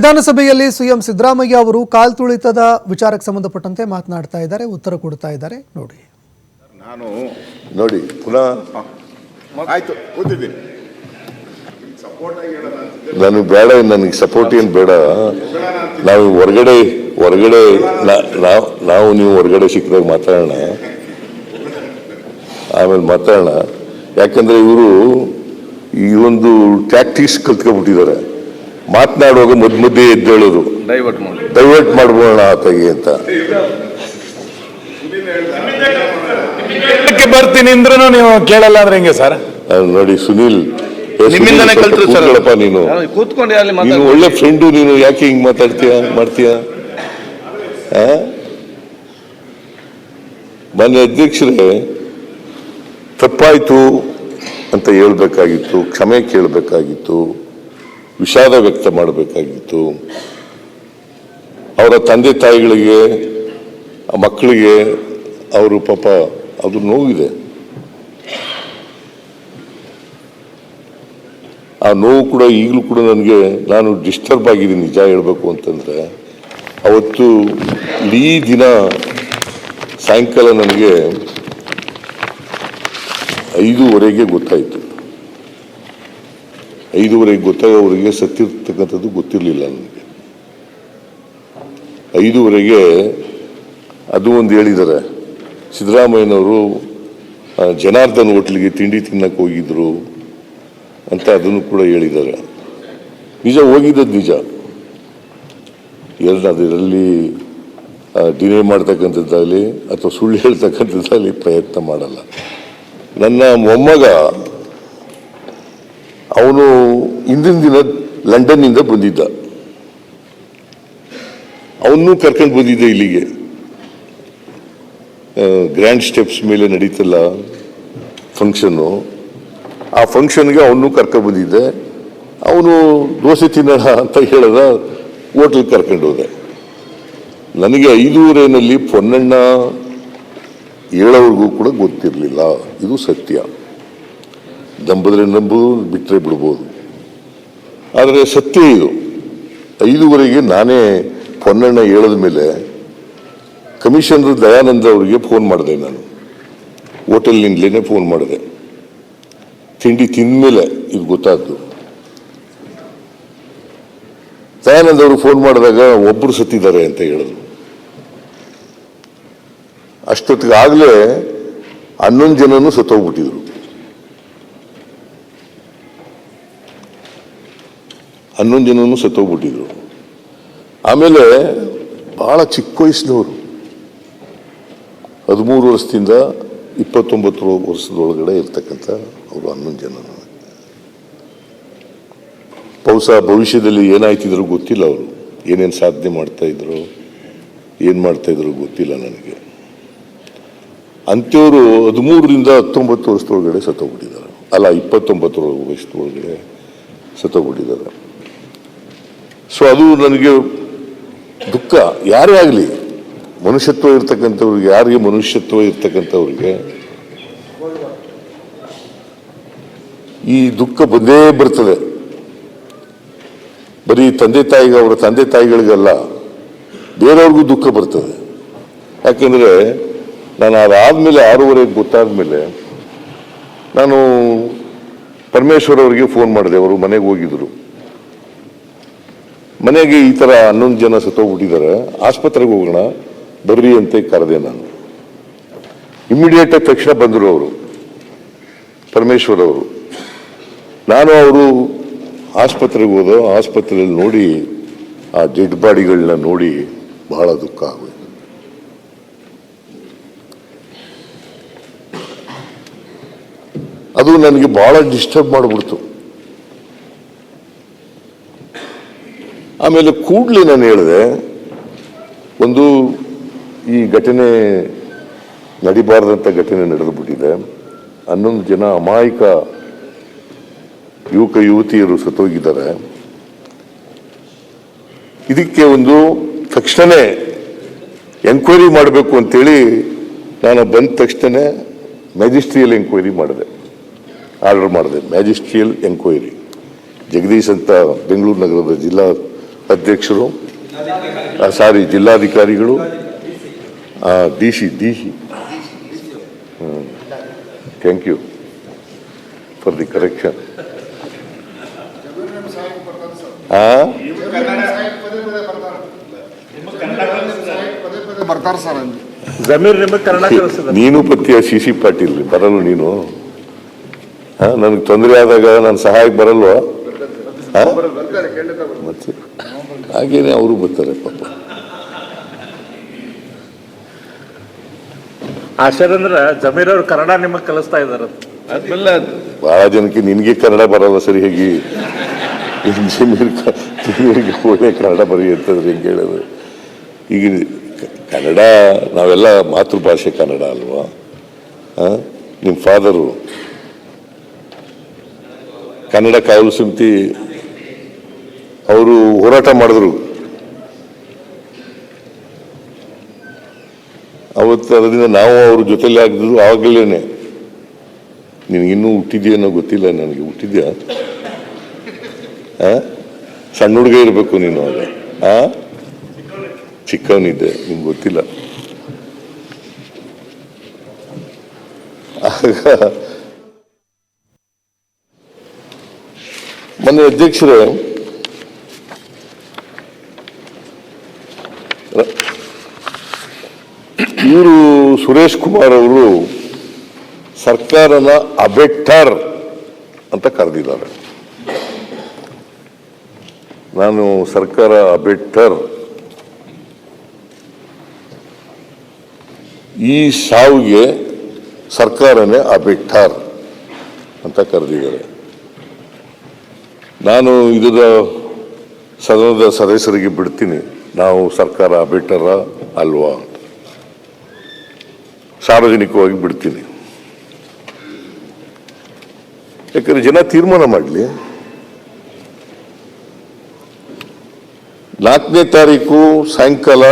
ವಿಧಾನಸಭೆಯಲ್ಲಿ ಸಿಎಂ ಸಿದ್ದರಾಮಯ್ಯ ಅವರು ಕಾಲ್ತುಳಿತದ ವಿಚಾರಕ್ಕೆ ಸಂಬಂಧಪಟ್ಟಂತೆ ಮಾತನಾಡ್ತಾ ಇದ್ದಾರೆ, ಉತ್ತರ ಕೊಡ್ತಾ ಇದ್ದಾರೆ. ನೋಡಿ. ನಾನು ನೋಡಿ, ಪುನಃ ಆಯ್ತು, ಕೂತಿದ್ದೀನಿ. ನಾನು ಬೇಡ, ನನಗೆ ಸಪೋರ್ಟ್ ಏನು ಬೇಡ. ನಾವು ಹೊರಗಡೆ ಹೊರಗಡೆ ನಾವು ನಾವು ಹೊರಗಡೆ ಸಿಕ್ಕಿದಾಗ ಮಾತಾಡೋಣ. ಆಮೇಲೆ ಮಾತಾಡೋಣ. ಯಾಕಂದ್ರೆ ಇವರು ಈ ಒಂದು ಟ್ಯಾಕ್ಟಿಕ್ಸ್ ಕಲ್ತ್ಕೊಂಡ್ಬಿಟ್ಟಿದ್ದಾರೆ. ಮಾತನಾಡುವಾಗ ಮುದ್ದು ಮುದ್ದೆ ಎದ್ದೇಳೋದು. ಡೈವರ್ಟ್ ಮಾಡಿ ಡೈವರ್ಟ್ ಮಾಡ್ಬೋಣ ಆತಗೆ ಅಂತ. ಬರ್ತೀನಿ ಅಂದ್ರೂ ನೀವು ಕೇಳಲ್ಲ ಅಂದ್ರೆ ಹೆಂಗೆ ಸರ್? ನೋಡಿ ಸುನೀಲ್ ಏ, ಸುನೀಲ್, ನಿಮ್ಮಿಂದನೇ ಸ್ವಲ್ಪ ಕಲ್ತ್ರು ಸರ್ ಕೂತ್ಕೊಳ್ಳಪ್ಪ ನೀನು. ನೀನು ಒಳ್ಳೆ ಫ್ರೆಂಡು ನೀನು ಯಾಕೆ ಹಿಂಗ್ ಮಾತಾಡ್ತೀಯ ಮಾಡ್ತೀಯ? ಆ? ಮಾನ್ಯ ಅಧ್ಯಕ್ಷರೇ ತಪ್ಪಾಯ್ತು ಅಂತ ಹೇಳ್ಬೇಕಾಗಿತ್ತು ಕ್ಷಮೆ ಕೇಳಬೇಕಾಗಿತ್ತು. ವಿಷಾದ ವ್ಯಕ್ತ ಮಾಡಬೇಕಾಗಿತ್ತು. ಅವರ ತಂದೆ ತಾಯಿಗಳಿಗೆ, ಮಕ್ಕಳಿಗೆ, ಅವರು ಪಾಪ ಅದು ನೋವಿದೆ. ಆ ನೋವು ಕೂಡ ಈಗಲೂ ಕೂಡ ನನಗೆ, ನಾನು ಡಿಸ್ಟರ್ಬ್ ಆಗಿದ್ದೀನಿ, ನಿಜ ಹೇಳಬೇಕು ಅಂತಂದರೆ. ಅವತ್ತು ಇಡೀ ದಿನ ಸಾಯಂಕಾಲ ನನಗೆ ಐದೂವರೆಗೆ ಗೊತ್ತಾಯಿತು. ಐದೂವರೆಗೆ ಗೊತ್ತಾಗೋವರೆಗೆ ಸತ್ತಿರ್ತಕ್ಕಂಥದ್ದು ಗೊತ್ತಿರಲಿಲ್ಲ ನನಗೆ. ಐದೂವರೆಗೆ ಅದು ಒಂದು ಹೇಳಿದ್ದಾರೆ ಸಿದ್ದರಾಮಯ್ಯನವರು ಜನಾರ್ದನ್ ಹೋಟ್ಲಿಗೆ ತಿಂಡಿ ತಿನ್ನಕ್ಕೆ ಹೋಗಿದ್ರು ಅಂತ ಅದನ್ನು ಕೂಡ ಹೇಳಿದ್ದಾರೆ ನಿಜ ಹೋಗಿದ್ದದ್ದು ನಿಜ. ಎರಡು ಅದರಲ್ಲಿ ಡಿನೇ ಮಾಡ್ತಕ್ಕಂಥದ್ದಾಗಲಿ ಅಥವಾ ಸುಳ್ಳು ಹೇಳ್ತಕ್ಕಂಥದ್ದಾಗಲಿ ಪ್ರಯತ್ನ ಮಾಡಲ್ಲ. ನನ್ನ ಮೊಮ್ಮಗ ಅವನು ಹಿಂದಿನ ದಿನ ಲಂಡನ್ನಿಂದ ಬಂದಿದ್ದ. ಅವನು ಕರ್ಕೊಂಡು ಬಂದಿದ್ದೆ ಇಲ್ಲಿಗೆ. ಗ್ರ್ಯಾಂಡ್ ಸ್ಟೆಪ್ಸ್ ಮೇಲೆ ನಡೀತಲ್ಲ ಫಂಕ್ಷನ್ನು ಆ ಫಂಕ್ಷನ್ಗೆ ಅವನು ಕರ್ಕೊಂಡು ಬಂದಿದ್ದೆ. ಅವನು ದೋಸೆ ತಿನ್ನೋಣ ಅಂತ ಹೇಳಿದ ಹೋಟ್ಲಿಗೆ ಕರ್ಕೊಂಡು ಹೋದೆ. ನನಗೆ ಐದೂವರೆನಲ್ಲಿ ಪೊನ್ನಣ್ಣ ಹೇಳೋವ್ರಿಗೂ ಕೂಡ ಗೊತ್ತಿರಲಿಲ್ಲ. ಇದು ಸತ್ಯ. ನಂಬಿದ್ರೆ ನಂಬುದು ಬಿಟ್ಟರೆ ಬಿಡ್ಬೋದು. ಆದರೆ ಸತ್ಯ ಇದು. ಐದುವರೆಗೆ ನಾನೇ ಪೊನ್ನಣ್ಣ ಹೇಳಿದ ಮೇಲೆ ಕಮಿಷನರ್ ದಯಾನಂದ ಅವರಿಗೆ ಫೋನ್ ಮಾಡಿದೆ ನಾನು. ಹೋಟೆಲ್ನಿಂದಲೇ ಫೋನ್ ಮಾಡಿದೆ. ತಿಂಡಿ ತಿಂದಮೇಲೆ ಇದು ಗೊತ್ತಾದ್ದು. ದಯಾನಂದ ಅವರು ಫೋನ್ ಮಾಡಿದಾಗ ಒಬ್ಬರು ಸತ್ತಿದ್ದಾರೆ ಅಂತ ಹೇಳಿದ್ರು. ಅಷ್ಟೊತ್ತಿಗೆ ಆಗಲೇ ಹನ್ನೊಂದು ಜನನೂ ಸತ್ತೋಗ್ಬಿಟ್ಟಿದ್ರು. ಹನ್ನೊಂದು ಜನನು ಸತ್ತೋಗ್ಬಿಟ್ಟಿದ್ರು. ಆಮೇಲೆ ಭಾಳ ಚಿಕ್ಕ ವಯಸ್ಸಿನವರು, ಹದಿಮೂರು ವರ್ಷದಿಂದ ಇಪ್ಪತ್ತೊಂಬತ್ತು ವರ್ಷದೊಳಗಡೆ ಇರ್ತಕ್ಕಂಥ ಅವರು ಹನ್ನೊಂದು ಜನ ಬಹುಶಃ ಭವಿಷ್ಯದಲ್ಲಿ ಏನಾಯ್ತಿದ್ರು ಗೊತ್ತಿಲ್ಲ ಅವರು. ಏನೇನು ಸಾಧನೆ ಮಾಡ್ತಾ ಇದ್ರು, ಏನು ಮಾಡ್ತಾ ಇದ್ರು ಗೊತ್ತಿಲ್ಲ ನನಗೆ. ಅಂಥವರು ಹದಿಮೂರರಿಂದ ಹತ್ತೊಂಬತ್ತು ವರ್ಷದೊಳಗಡೆ ಸತ್ತೋಗ್ಬಿಟ್ಟಿದ್ದಾರೆ. ಅಲ್ಲ, ಇಪ್ಪತ್ತೊಂಬತ್ತು ವರ್ಷದೊಳಗಡೆ ಸತ್ತೋಗ್ಬಿಟ್ಟಿದ್ದಾರೆ. ಸೊ ಅದು ನನಗೆ ದುಃಖ. ಯಾರೇ ಆಗಲಿ, ಮನುಷ್ಯತ್ವ ಇರ್ತಕ್ಕಂಥವ್ರಿಗೆ, ಯಾರಿಗೆ ಮನುಷ್ಯತ್ವ ಇರ್ತಕ್ಕಂಥವ್ರಿಗೆ, ಈ ದುಃಖ ಬಂದೇ ಬರ್ತದೆ. ಬರೀ ತಂದೆ ತಾಯಿಗೆ, ಅವರ ತಂದೆ ತಾಯಿಗಳಿಗಲ್ಲ, ಬೇರೆಯವ್ರಿಗೂ ದುಃಖ ಬರ್ತದೆ. ಯಾಕೆಂದ್ರೆ, ನಾನು ಅದಾದ್ಮೇಲೆ ಆರೂವರೆಗೆ ಗೊತ್ತಾದ್ಮೇಲೆ ನಾನು ಪರಮೇಶ್ವರ್ ಅವರಿಗೆ ಫೋನ್ ಮಾಡಿದೆ. ಅವರು ಮನೆಗೆ ಹೋಗಿದ್ರು. ಮನೆಗೆ ಈ ತರ ಹನ್ನೊಂದು ಜನ ಸತ್ತೋಗ್ಬಿಟ್ಟಿದ್ದಾರೆ, ಆಸ್ಪತ್ರೆಗೆ ಹೋಗೋಣ, ಬರ್ರಿ ಅಂತ ಕರೆದೆ ನಾನು. ಇಮಿಡಿಯೇಟ್ ಆಗಿ ತಕ್ಷಣ ಬಂದರು ಅವರು ಪರಮೇಶ್ವರ್ ಅವರು ನಾನು ಅವರು ಆಸ್ಪತ್ರೆಗೆ ಹೋದ ಆಸ್ಪತ್ರೆಯಲ್ಲಿ ನೋಡಿ, ಆ ಡೆಡ್ ಬಾಡಿಗಳನ್ನ ನೋಡಿ ಬಹಳ ದುಃಖ ಆಗೋಯ್ತು. ಅದು ನನಗೆ ಬಹಳ ಡಿಸ್ಟರ್ಬ್ ಮಾಡಿಬಿಡ್ತು. ಆಮೇಲೆ ಕೂಡಲೇ ನಾನು ಹೇಳಿದೆ, ಒಂದು ಈ ಘಟನೆ ನಡಿಬಾರ್ದಂಥ ಘಟನೆ ನಡೆದು ಬಿಟ್ಟಿದೆ ಹನ್ನೊಂದು ಜನ ಅಮಾಯಕ ಯುವಕ, ಯುವತಿಯರು ಸತ್ತೋಗಿದ್ದಾರೆ. ಇದಕ್ಕೆ ಒಂದು ತಕ್ಷಣವೇ ಎಂಕ್ವೈರಿ ಮಾಡಬೇಕು ಅಂತೇಳಿ ನಾನು ಬಂದ ತಕ್ಷಣ ಮ್ಯಾಜಿಸ್ಟ್ರಿಯಲ್ ಎಂಕ್ವೈರಿ ಮಾಡಿದೆ. ಆರ್ಡರ್ ಮಾಡಿದೆ, ಮ್ಯಾಜಿಸ್ಟ್ರಿಯಲ್ ಎಂಕ್ವೈರಿ. ಜಗದೀಶ್ ಅಂತ ಬೆಂಗಳೂರು ನಗರದ ಜಿಲ್ಲಾ ಅಧ್ಯಕ್ಷರು ಸಾರಿ ಜಿಲ್ಲಾಧಿಕಾರಿಗಳು D C D C. Thank you for the correction ನೀನು ಪತ್ತಿಯ ಸಿ ಸಿ ಪಾಟೀಲ್ ಬರಲ್ಲ ನೀನು? ನನಗೆ ತೊಂದರೆ ಆದಾಗ ನಾನು ಸಹಾಯಕ್ಕೆ ಬರಲ್ವಾ? ಹಾ? ಮತ್ತೆ? ಹಾಗೇನೆ ಅವರು ಬರ್ತಾರೆ ಪಾಪ. ಅಂದ್ರ ಜಮೀರ್ ಅವರು ಕನ್ನಡ ನಿಮಗೆ ಕಲಿಸ್ತಾ ಇದಾರ. ಆದ್ಮೇಲೆ ಬಹಳ ಜನಕ್ಕೆ ನಿನಗೆ ಕನ್ನಡ ಬರಲ್ಲ ಸರಿ ಹೇಗೆ? ಒಳ್ಳೆ ಕನ್ನಡ ಬರೀ ಅಂತಂದ್ರೆ ಹೆಂಗೆ ಹೇಳೋದು? ಈಗ ಕನ್ನಡ ನಾವೆಲ್ಲ ಮಾತೃಭಾಷೆ ಕನ್ನಡ ಅಲ್ವಾ? ನಿಮ್ಮ ಫಾದರು ಕನ್ನಡ ಕಾವಲು ಸಮಿತಿ ಅವರು ಹೋರಾಟ ಮಾಡಿದ್ರು. ಅವತ್ತು ಅದರಿಂದ ನಾವು ಅವ್ರ ಜೊತೆಲಿ ಆಗಿದ್ರು ಆವಾಗಲೇನೆ ನಿನಗಿನ್ನೂ ಹುಟ್ಟಿದ್ಯೇನೋ ಗೊತ್ತಿಲ್ಲ ನನಗೆ. ಹುಟ್ಟಿದ್ಯಾ? ಸಣ್ಣ ಹುಡುಗ ಇರಬೇಕು ನೀನು ಆಗ. ಆ? ಚಿಕ್ಕವನಿದ್ದೆ ನಿಮ್ಗೆ ಗೊತ್ತಿಲ್ಲ. ಆಗ ಮೊನ್ನೆ ಅಧ್ಯಕ್ಷರೇ ಇವರು ಸುರೇಶ್ ಕುಮಾರ್ ಅವರು ಸರ್ಕಾರನ ಅಬೆಟ್ಟರ್ ಅಂತ ಕರೆದಿದ್ದಾರೆ. ನಾನು ಸರ್ಕಾರ ಅಬೆಟ್ಟರ್ ಈ ಸಾವಿಗೆ ಸರ್ಕಾರನೇ ಅಬೆಟ್ಟರ್ ಅಂತ ಕರೆದಿದ್ದಾರೆ. ನಾನು ಇದರ ಸದನದ ಸದಸ್ಯರಿಗೆ ಬಿಡ್ತೀನಿ. ನಾವು ಸರ್ಕಾರ ಅಬೆಟ್ಟರ ಅಲ್ವಾ? ಸಾರ್ವಜನಿಕವಾಗಿ ಬಿಡ್ತೀನಿ. ಯಾಕಂದ್ರೆ ಜನ ತೀರ್ಮಾನ ಮಾಡಲಿ. ನಾಲ್ಕನೇ ತಾರೀಕು ಸಾಯಂಕಾಲ